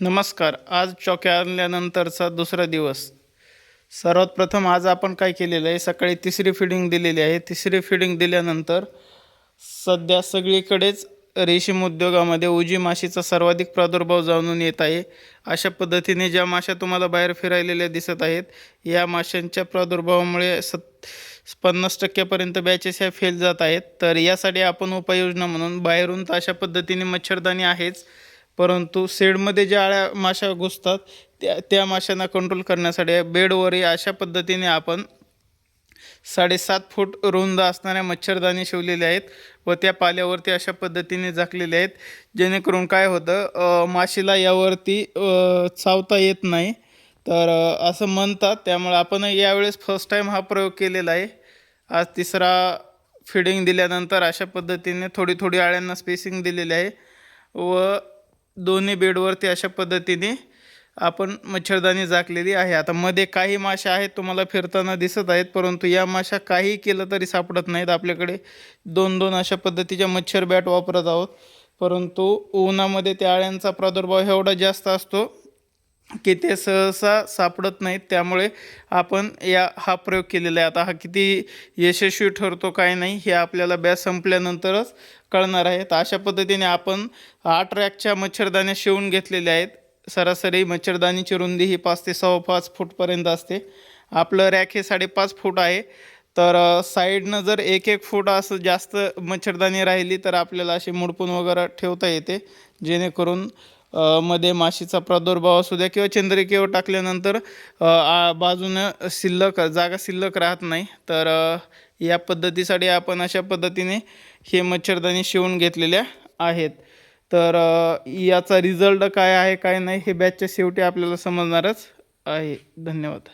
नमस्कार आज चौक्या आणल्यानंतरचा दुसरा दिवस. सर्वात प्रथम आज आपण काय केलेलं आहे? सकाळी तिसरी फिडिंग दिलेली आहे. तिसरी फिडिंग दिल्यानंतर सध्या सगळीकडेच रेशीम उद्योगामध्ये उजी माशीचा सर्वाधिक प्रादुर्भाव जाणून येत आहे. अशा पद्धतीने ज्या माशा तुम्हाला बाहेर फिरायलेल्या दिसत आहेत या माशांच्या प्रादुर्भावामुळे सत् पन्नास टक्क्यापर्यंत बॅचेस ह्या फेल जात आहेत. तर यासाठी आपण उपाययोजना म्हणून बाहेरून तर अशा पद्धतीने मच्छरदाणी आहेच. परंतु शेडमध्ये ज्या आळ्या माशा घुसतात त्या त्या माशांना कंट्रोल करण्यासाठी बेडवरही अशा पद्धतीने आपण साडेसात फूट रुंद असणाऱ्या मच्छरदाणी शिवलेले आहेत व त्या पाल्यावरती अशा पद्धतीने झाकलेले आहेत. जेणेकरून काय होतं माशीला यावरती चावता येत नाही. तर असं म्हणतात. त्यामुळे आपण यावेळेस फर्स्ट टाईम हा प्रयोग केलेला आहे. आज तिसरा फिडिंग दिल्यानंतर अशा पद्धतीने थोडी थोडी आळ्यांना स्पेसिंग दिलेली आहे. व दोन्ही बेडवरती अशा पद्धतीने आपण मच्छरदाणी झाकलेली आहे. आता मध्ये काही माशा आहेत तुम्हाला फिरताना दिसत आहेत परंतु या माशा काही केलं तरी सापडत नाहीत. आपल्याकडे दोन दोन अशा पद्धतीच्या मच्छर बॅट वापरत आहोत. परंतु उन्हामध्ये त्या आळ्यांचा प्रादुर्भाव एवढा जास्त असतो की ते सहसा सापडत नाहीत त्यामुळे आपण या हा प्रयोग केलेला आहे. आता हा किती यशस्वी ठरतो काय नाही हे आपल्याला बॅस संपल्यानंतरच कळणार आहे. तर अशा पद्धतीने आपण आठ रॅकच्या मच्छरदाण्या शिवून घेतलेल्या आहेत. सरासरी मच्छरदाणीची रुंदी ही पाच ते सव्वा पाच फूटपर्यंत असते. आपलं रॅक हे साडेपाच फूट आहे. तर साईडनं जर एक एक फूट असं जास्त मच्छरदाणी राहिली तर आपल्याला अशी मुडपून वगैरे ठेवता येते. जेणेकरून मध्ये माशीचा प्रादुर्भाव असू द्या किंवा चंद्रिकेवर टाकल्यानंतर बाजूनं शिल्लक जागा शिल्लक राहत नाही. तर या पद्धतीसाठी आपण अशा पद्धतीने हे मच्छरदाणी शिवून घेतलेल्या आहेत. तर याचा रिझल्ट काय आहे काय नाही हे बॅचच्या शेवटी आपल्याला समजणारच आहे. धन्यवाद.